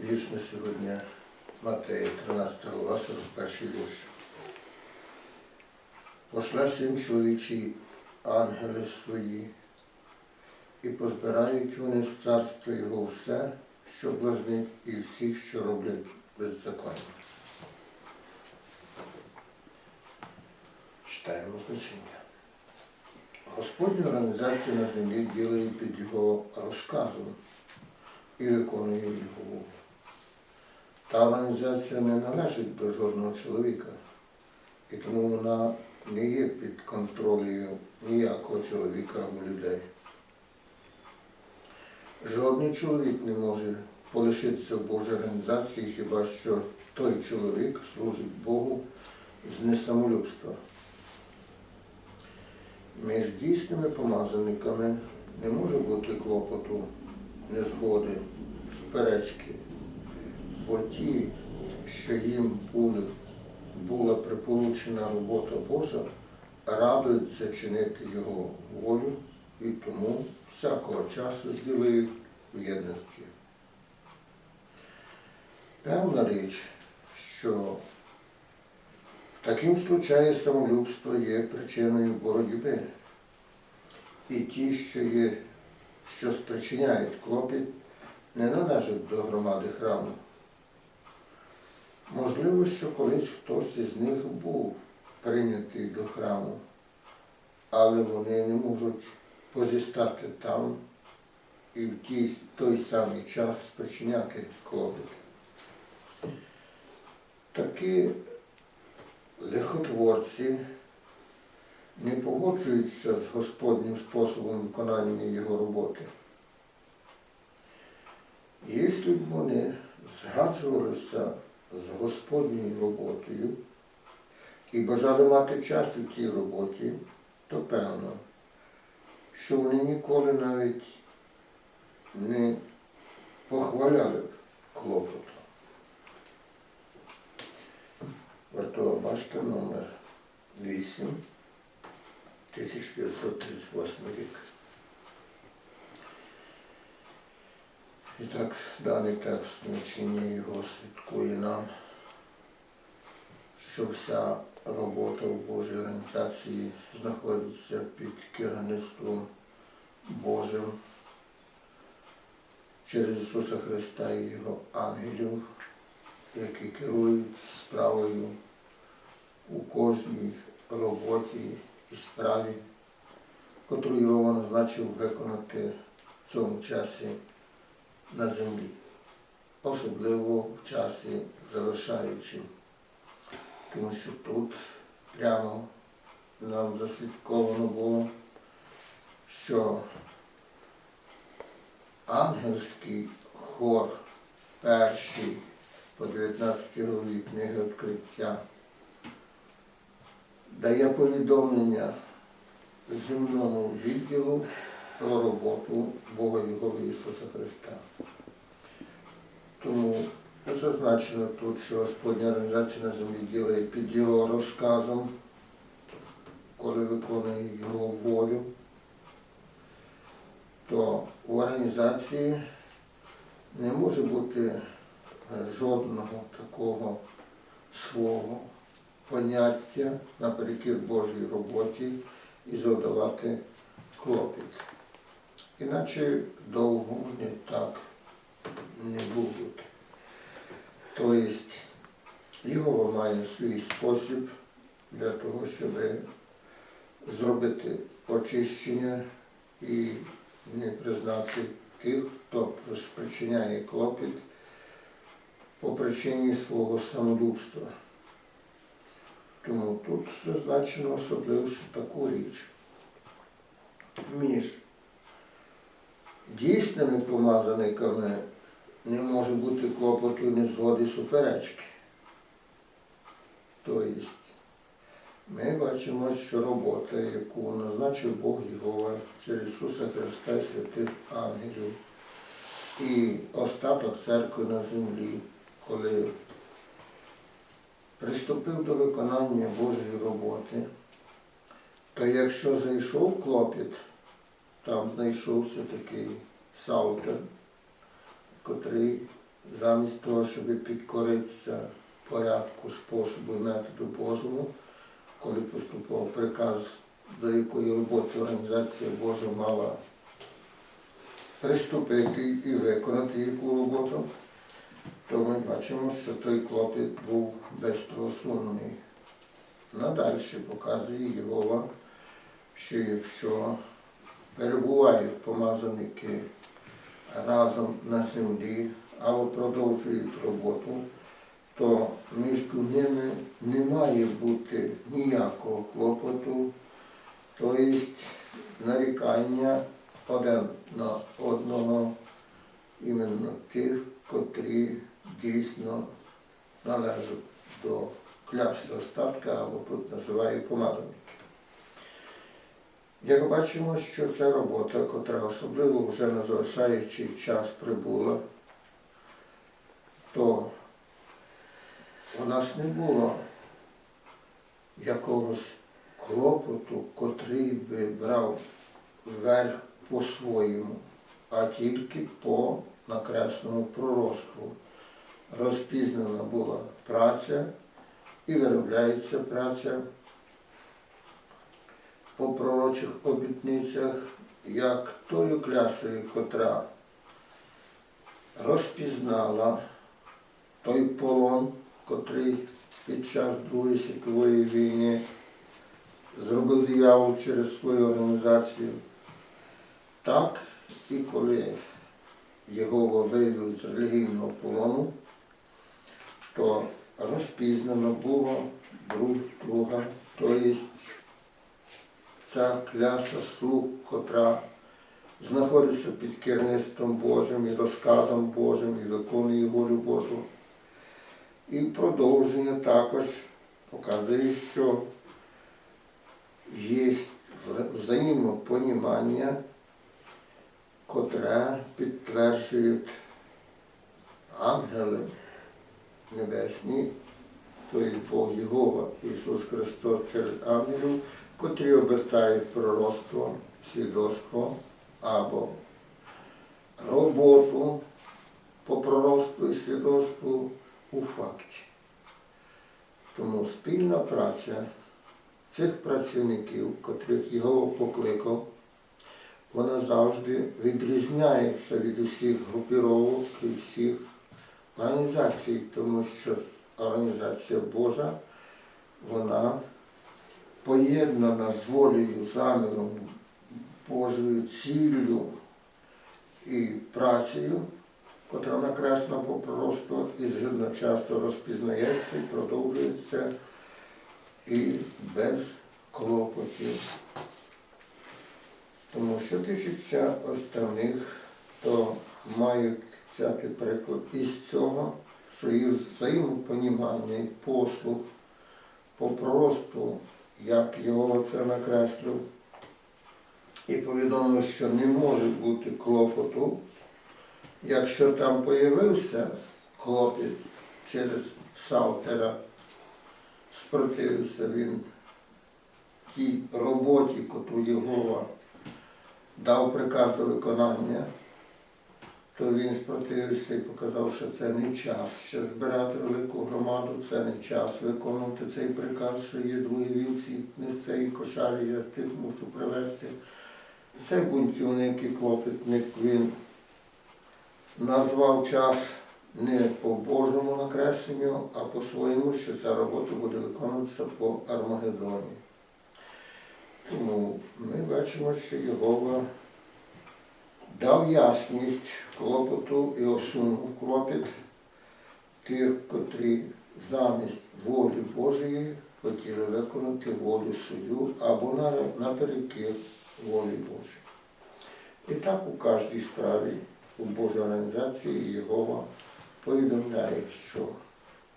Вірш на сьогодні Матея, 13 глава, 41 вірш. Пошла син чоловічий ангели свої, і позбирають вони з царства його все, що блазнить, і всіх, що роблять беззаконня. Читаємо значення. Господня організація на землі ділає під його розказом і виконує його волю. Та організація не належить до жодного чоловіка, і тому вона не є під контролем ніякого чоловіка або людей. Жодний чоловік не може полишитися в Божій організації, хіба що той чоловік служить Богу з несамолюбства. Між дійсними помазаниками не може бути клопоту, незгоди, суперечки, бо ті, що їм була приполучена робота Божа, радуються чинити Його волю і тому всякого часу ділають в єдності. Певна річ, що таким случаї самолюбство є причиною боротьби. І ті, що є, що спричиняють клопіт, не належать до громади храму. Можливо, що колись хтось із них був прийнятий до храму, але вони не можуть позістати там і в ті- той самий час спричиняти клопіт. Такі лихотворці не погоджуються з Господнім способом виконання його роботи. Якщо б вони згаджувалися з Господньою роботою і бажали мати час у тій роботі, то певно, що вони ніколи навіть не похваляли б клопоту. Вартова башта номер 8, 1938 рік. І так, даний текст значення його свідкує нам, що вся робота в Божій організації знаходиться під керівництвом Божим через Ісуса Христа і Його ангелів, які керують справою у кожній роботі і справі, котру його назначив виконати в цьому часі на землі, особливо в часі завершаючим. Тому що тут прямо нам засвідковано було, що ангельський хор перший по 19 главі книги відкриття дає повідомлення земному відділу про роботу Бога Його Ісуса Христа. Тому зазначено тут, що Господня організація на землі ділає під його розказом, коли виконує його волю, то у організації не може бути жодного такого свого поняття наперекір Божій роботі і завдавати клопіт. Іначе довго не так не будуть. Тобто Єгова має свій спосіб для того, щоб зробити очищення і не признати тих, хто спричиняє клопіт по причині свого самолюбства. Тому тут зазначено особливо таку річ. Між дійсними помазаниками не може бути клопоту незгоди суперечки. Тобто ми бачимо, що робота, яку назначив Бог Єгова через Ісуса Христа і святих ангелів і остаток церкви на землі, коли приступив до виконання Божої роботи, то якщо зайшов клопіт, там знайшовся такий Саутер, котрий замість того, щоб підкоритися порядку, способу методу Божому, коли поступав приказ, до якої роботи організація Божа мала приступити і виконати яку роботу, то ми бачимо, що той клопіт був безтросунний. Надальше показує Єгова, що якщо перебувають помазаники разом на землі або продовжують роботу, то між ними не має бути ніякого клопоту, тобто нарікання один на одного, іменно тих, котрі дійсно належать до кляси остатка, або тут називають помазаники. Як бачимо, що ця робота, котра особливо вже на завершаючий час прибула, то у нас не було якогось клопоту, котрий би брав верх по-своєму, а тільки по накресному пророцтву. Розпізнана була праця і виробляється праця по пророчих обітницях, як тою клясою, котра розпізнала той полон, котрий під час Другої світової війни зробив диявол через свою організацію. Так і коли Єгова вивів з релігійного полону, то розпізнано було друг друга, тобто ця кляса слуг, котра знаходиться під керівництвом Божим і розказом Божим і виконує волю Божу. І продовження також показує, що є взаємопонімання, котре підтверджують ангели небесні, тобто Бог Єгова, Ісус Христос через ангелів, котрі обертають пророцтво, свідоцтво або роботу по пророцтву і свідоцтву у факті. Тому спільна праця цих працівників, котрих його покликав, вона завжди відрізняється від усіх групіровок і всіх організацій, тому що організація Божа, вона поєднана з волею, заміром, Божою ціллю і працею, котра накреслена по проросту і згідно часто розпізнається і продовжується і без клопотів. Тому що тичиться останніх, то мають взяти приклад із цього, що і взаємопонімання, і послуг по проросту, як його це накреслив, і повідомив, що не може бути клопоту, якщо там появився клопіт через Салтера, спротивився він тій роботі, котру Єгова дав приказ до виконання, то він спротивився і показав, що це не час ще збирати велику громаду, це не час виконувати цей приказ, що є другі вівці, несе і кошарі, я тих мушу привезти. Цей бунтівник і клопітник він назвав час не по Божому накресленню, а по своєму, що ця робота буде виконуватися по Армагеддоні. Тому ми бачимо, що Єгова дав ясність клопоту і осунув клопіт тих, котрі замість волі Божої хотіли виконати волю свою або на- наперекір волі Божої. І так у кожній справі у Божій організації Єгова повідомляє, що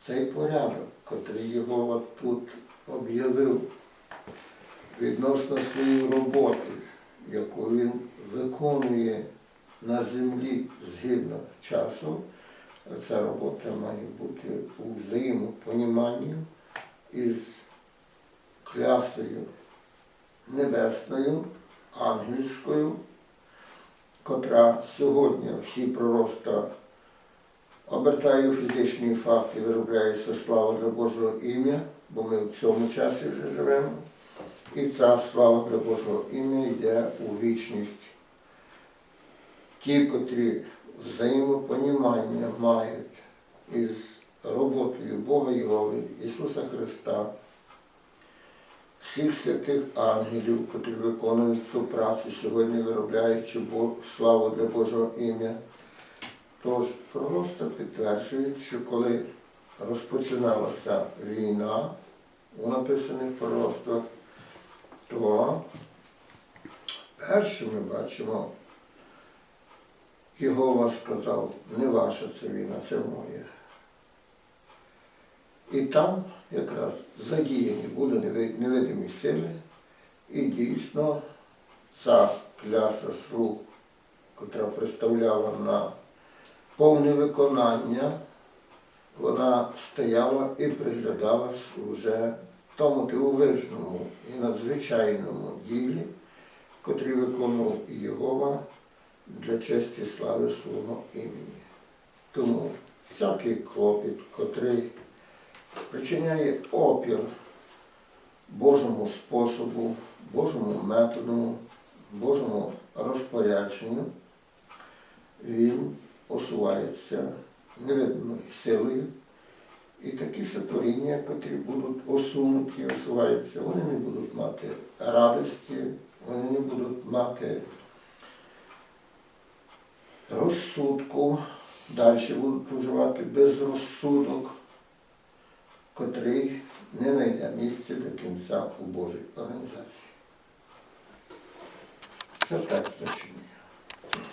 цей порядок, котрий Єгова тут об'явив відносно своєї роботи, яку він виконує на землі згідно часу, ця робота має бути у взаємопоніманні із клястою небесною, ангельською, котра сьогодні всі пророста обертаю фізичні факти, виробляється слава для Божого ім'я, бо ми в цьому часі вже живемо. І ця слава для Божого ім'я йде у вічність. Ті, котрі взаємопонімання мають із роботою Бога Йови, Ісуса Христа, всіх святих ангелів, котрі виконують цю працю сьогодні, виробляючи славу для Божого ім'я. Тож просто підтверджують, що коли розпочиналася війна у написаних пророцтвах, то перше ми бачимо, Єгова сказав, не ваша це війна, це моя. І там якраз задіяні були невидимі сили, і дійсно ця кляса слуг, котра представляла на повне виконання, вона стояла і приглядалась уже тому дивовижному і надзвичайному ділі, котрий виконував Єгова для честі слави свого імені. Тому всякий клопіт, котрий спричиняє опір Божому способу, Божому методу, Божому розпорядженню, він осувається невидимою силою. І такі сотворіння, котрі будуть осунуті, осуваються, вони не будуть мати радості, вони не будуть мати розсудку, далі будуть вживати безрозсудок, котрий не знайде місця до кінця у Божій організації. Це так значення.